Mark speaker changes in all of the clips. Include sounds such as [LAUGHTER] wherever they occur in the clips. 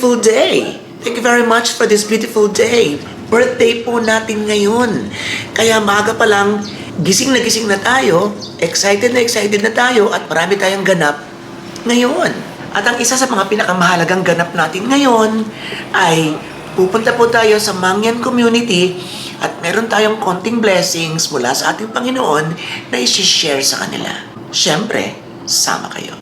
Speaker 1: beautiful day. Thank you very much for this beautiful day. Birthday po natin ngayon. Kaya maaga pa lang, gising na gising na tayo, excited na excited na tayo, at marami tayong ganap ngayon. At ang isa sa mga pinakamahalagang ganap natin ngayon ay pupunta po tayo sa Mangyan Community at meron tayong konting blessings mula sa ating Panginoon na isi-share sa kanila. Siyempre, sama kayo.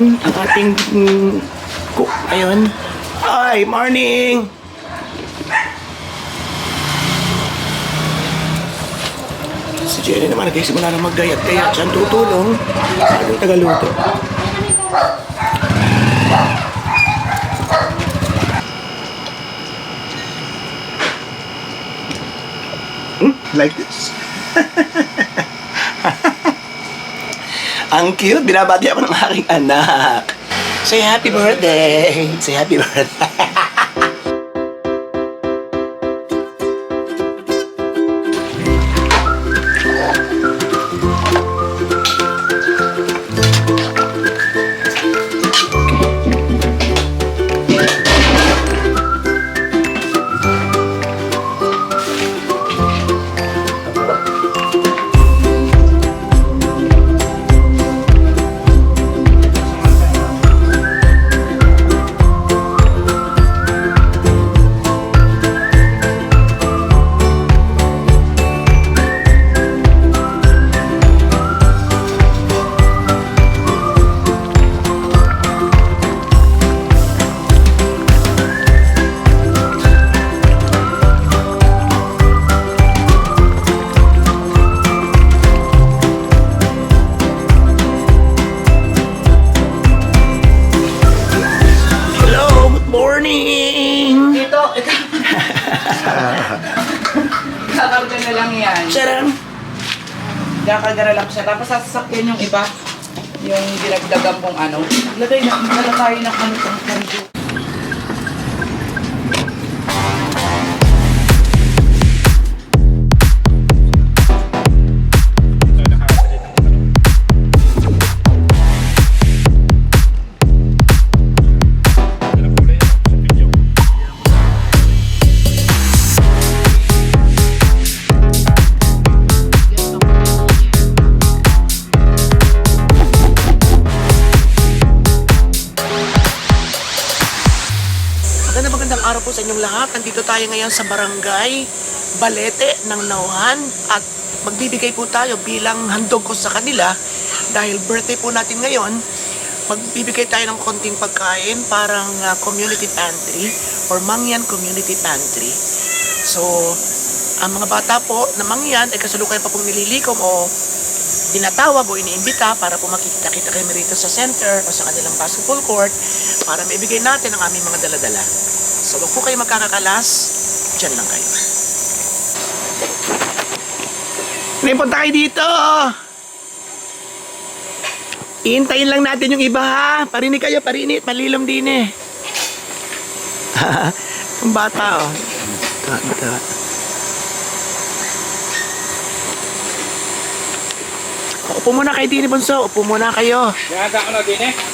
Speaker 1: Ang ating mm, cook ngayon. Hi, morning! Si Jenny naman nagsisimula na maggayat-gayat. Siya tutulong. Sabi yung tagaluto. Hmm? Like this. [LAUGHS] Ang cute. Binabati ako ng aking anak. Say happy birthday. Say happy birthday.
Speaker 2: Na lang yan.
Speaker 1: Charam!
Speaker 2: Kakarga na lang siya. Tapos sasakyan yung iba. Yung dinagdagan mong ano. Lagay na, tayo ng ano pang kanjo.
Speaker 1: Sa inyong lahat. Nandito tayo ngayon sa barangay Balete ng Nauhan at magbibigay po tayo bilang handog ko sa kanila dahil birthday po natin ngayon. Magbibigay tayo ng konting pagkain parang ah, community pantry or Mangyan Community Pantry. So, ang mga bata po na Mangyan ay kasalukuyan pa pong nililikom o tinatawag o iniimbita para po makikita-kita kayo rito sa center o sa kanilang basketball court para maibigay natin ang aming mga daladala. So, huwag po kayo magkakakalas, dyan lang kayo. May punta kayo dito! Iintayin lang natin yung iba ha. Parinig kayo, parinit. Malilom din eh. [LAUGHS] Ang bata oh. Ito, ito. Upo muna kayo din, Bunso. Upo muna kayo.
Speaker 3: Yata ko na din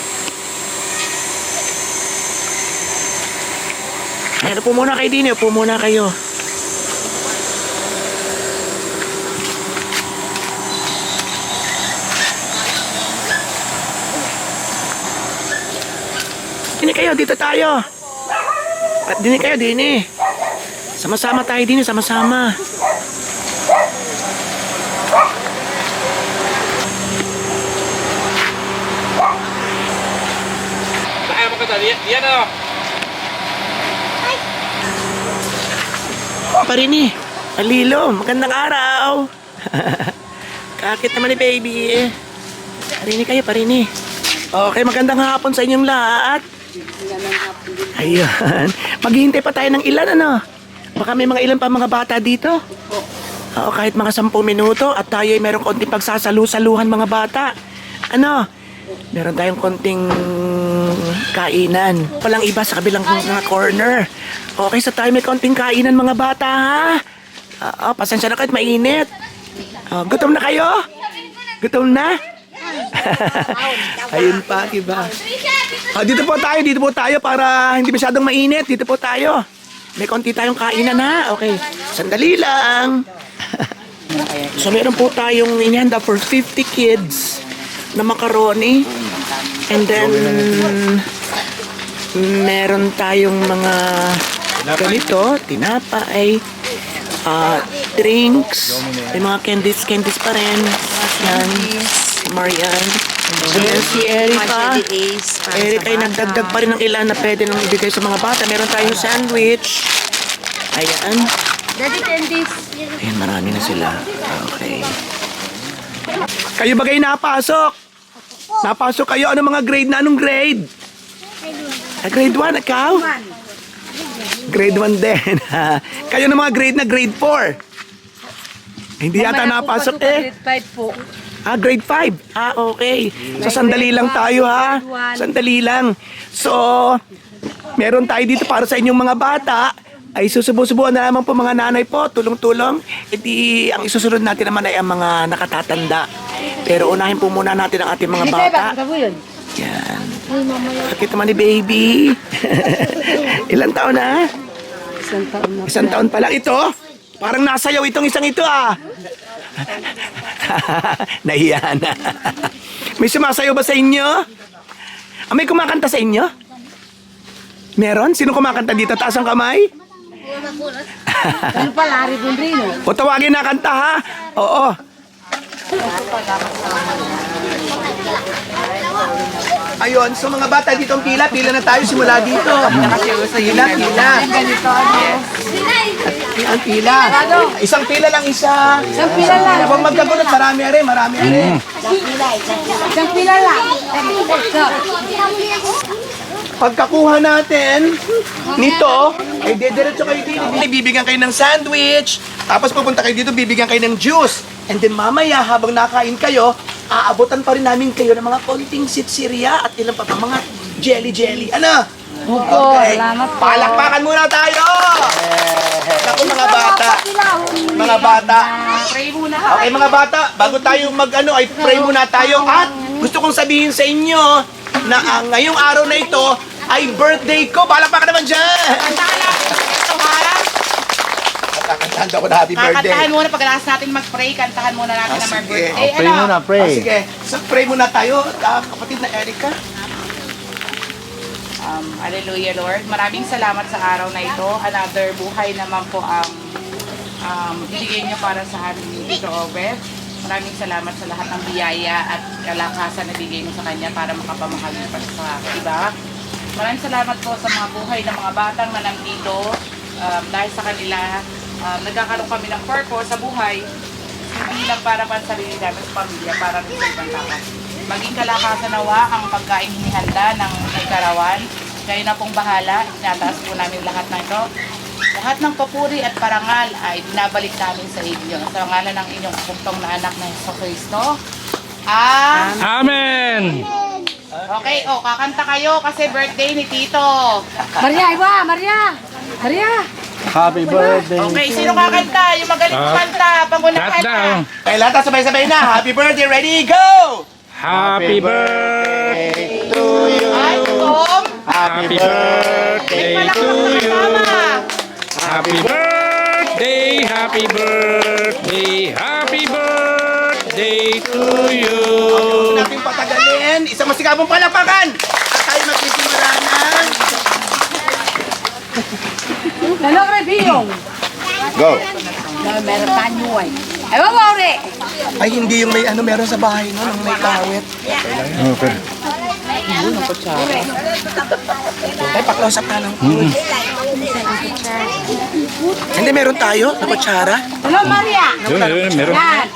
Speaker 1: Ayan, upo muna kayo din. Upo muna kayo. Dini kayo, dito tayo. Dini kayo, dini. Sama-sama tayo dini, sama-sama.
Speaker 3: Kaya mo ka tali. Yan o.
Speaker 1: Parini, Alilo, magandang araw. [LAUGHS] Bakit naman ni baby? Parini kayo, parini. Okay, magandang hapon sa inyong lahat. Ayan. [LAUGHS] Maghihintay pa tayo ng ilan, ano? Baka may mga ilan pa mga bata dito. Oo, kahit mga sampung minuto at tayo ay meron konting pagsasalu-saluhan mga bata. Ano? Meron tayong konting kainan. Walang iba sa kabilang mga corner. Okay, sa tayo may konting kainan mga bata, ha? Oo, pasensya na kahit mainit. Oh, gutom na kayo? Gutom na? [LAUGHS] Ayun pa, diba? Ah, dito po tayo, dito po tayo para hindi masyadong mainit. Dito po tayo. May konti tayong kainan ha. Okay, sandali lang. [LAUGHS] so meron po tayong inihanda for 50 kids na macaroni. And then meron tayong mga ganito, tinapay, ah drinks, may mga candies, candies pa rin. Yan, Marian. Ayan si Erica. Erica ay nagdagdag pa rin ng ilan na pwede nang ibigay sa mga bata. Meron tayong sandwich. Ayan.
Speaker 4: Daddy candies.
Speaker 1: Ayan, marami na sila. Okay. Kayo ba kayo napasok? Napasok kayo? Ano mga grade na? Anong grade? Ah, grade 1, ikaw? Grade 1 din. [LAUGHS] kayo ng mga grade na grade 4. Hindi yata napasok eh.
Speaker 4: Grade 5 po.
Speaker 1: Ah, grade 5. Ah, okay. So, sandali lang tayo ha. Sandali lang. So, meron tayo dito para sa inyong mga bata. Ay susubo-subuan na lamang po mga nanay po, tulong-tulong. E di, ang isusunod natin naman ay ang mga nakatatanda. Pero unahin po muna natin ang ating mga bata. Yan. Bakit naman ni baby? [LAUGHS] Ilang taon na?
Speaker 4: Isang taon na.
Speaker 1: Isang taon pa lang ito. Parang nasayaw itong isang ito ah. [LAUGHS] Nahiya na. May sumasayaw ba sa inyo? Ah, may kumakanta sa inyo? Meron? Sino kumakanta dito? Taas ang kamay?
Speaker 4: Ano pa, Larry Bundrino?
Speaker 1: O tawagin na kanta ha? Oo. Ayun, so mga bata dito ang pila, pila na tayo simula dito. Pila, pila. Ang pila. Isang pila lang isa.
Speaker 4: Isang pila lang.
Speaker 1: Habang magkagunot, marami rin, marami rin.
Speaker 4: Isang pila lang.
Speaker 1: Pagkakuha natin nito, ay didiretso kayo dito. Bibigyan kayo ng sandwich. Tapos pupunta kayo dito, bibigyan kayo ng juice. And then mamaya, habang nakain kayo, aabutan pa rin namin kayo ng mga konting sitsirya at ilang pa pa mga jelly-jelly. Ano?
Speaker 4: Opo, salamat po.
Speaker 1: Palakpakan muna tayo! Naku mga bata. Mga bata.
Speaker 2: Pray muna.
Speaker 1: Okay mga bata, bago tayo mag ano, ay pray muna tayo at gusto kong sabihin sa inyo na ang ngayong araw na ito ay birthday ko. Palakpakan naman dyan! Kantahan daw ko na happy birthday.
Speaker 2: Kakantahan muna pagkatapos natin mag-pray, kantahan muna natin
Speaker 1: Ah,
Speaker 2: ang
Speaker 1: sige.
Speaker 2: birthday.
Speaker 5: Pray
Speaker 2: Ano?
Speaker 5: muna, pray.
Speaker 1: Ah, sige, so pray muna tayo, ah, kapatid na Erica.
Speaker 2: Um, Hallelujah, Lord. Maraming salamat sa araw na ito. Another buhay naman po ang um, binigay niyo para sa amin ni Tito Obet. Maraming salamat sa lahat ng biyaya at kalakasan na bigay niyo sa kanya para makapamahal niyo pa sa iba. Maraming salamat po sa mga buhay ng mga batang na nandito. Um, dahil sa kanila, um, nagkakaroon kami ng purpose sa buhay. Hindi lang para pa sa sarili namin sa pamilya, para rin sa ibang tao. Maging kalakasan nawa ang pagkain hinihanda ng may karawan. Kayo na pong bahala. Inataas po namin lahat ng ito. Lahat ng papuri at parangal ay binabalik namin sa inyo. Sa ngalan ng inyong kumpong na anak na Yeso Cristo. Ah,
Speaker 3: Amen!
Speaker 2: okay, oh, kakanta kayo kasi birthday ni Tito.
Speaker 4: Maria, iwa! Maria! Maria!
Speaker 5: Happy birthday.
Speaker 2: Okay, sino kakanta? Yung magaling
Speaker 3: Ah.
Speaker 2: kumanta, pangunahan
Speaker 3: Lahat na.
Speaker 1: Okay, lahat na sabay-sabay na. Happy birthday, ready, go!
Speaker 3: Happy birthday!
Speaker 2: Ay, Tom,
Speaker 3: Happy birthday
Speaker 2: palakpak
Speaker 3: to
Speaker 2: na
Speaker 3: you!
Speaker 2: kasama.
Speaker 3: Happy birthday! Happy birthday! Happy birthday to you!
Speaker 1: Huwag natin patagalin. Isang masigabong palakpakan. At tayo magsisimula na.
Speaker 4: Hello, Rebiyong!
Speaker 5: Go.
Speaker 4: Meron pa nyuway. Ay, wawari!
Speaker 1: Ay, hindi yung may ano meron sa bahay no, ng may kawit.
Speaker 5: Okay.
Speaker 1: Ay, paklausap na lang. Hindi, meron tayo na kutsara.
Speaker 4: Hello, Maria!
Speaker 3: Yun, yun, meron.
Speaker 4: Yan!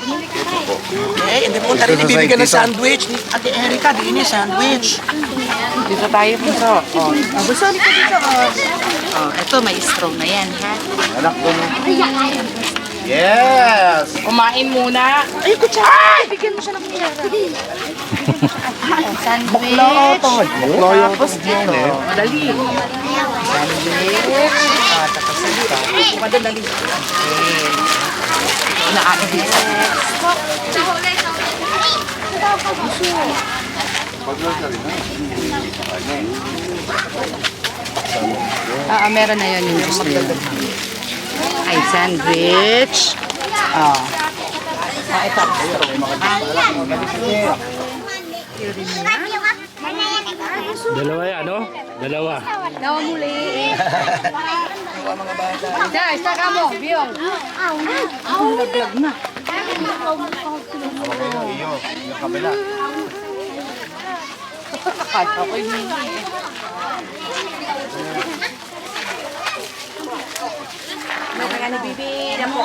Speaker 1: Okay, and then punta rin ibibigyan ng sandwich ni Ate Erika. Di ini sandwich.
Speaker 2: Dito tayo punso. Oh.
Speaker 6: Gusto ko dito, oh. Ito, may straw na yan, ha?
Speaker 5: Anak ko no. Yes!
Speaker 2: Kumain muna.
Speaker 1: Ay, kutsara!
Speaker 6: Bigyan mo siya ng kunyara. oh, [LAUGHS] sandwich.
Speaker 2: Tapos dito. Madali. Sandwich. Ah, tapos dito. Madali. Okay. Naakin dito.
Speaker 6: Oo, meron na yun yung gusto yun. Ay, sandwich. Oh.
Speaker 2: Ah, ito.
Speaker 3: Dalawa yan, ano? Dalawa.
Speaker 4: Dawa muli. Dai, saka mo, biyong.
Speaker 2: Kata [LAUGHS] ko yung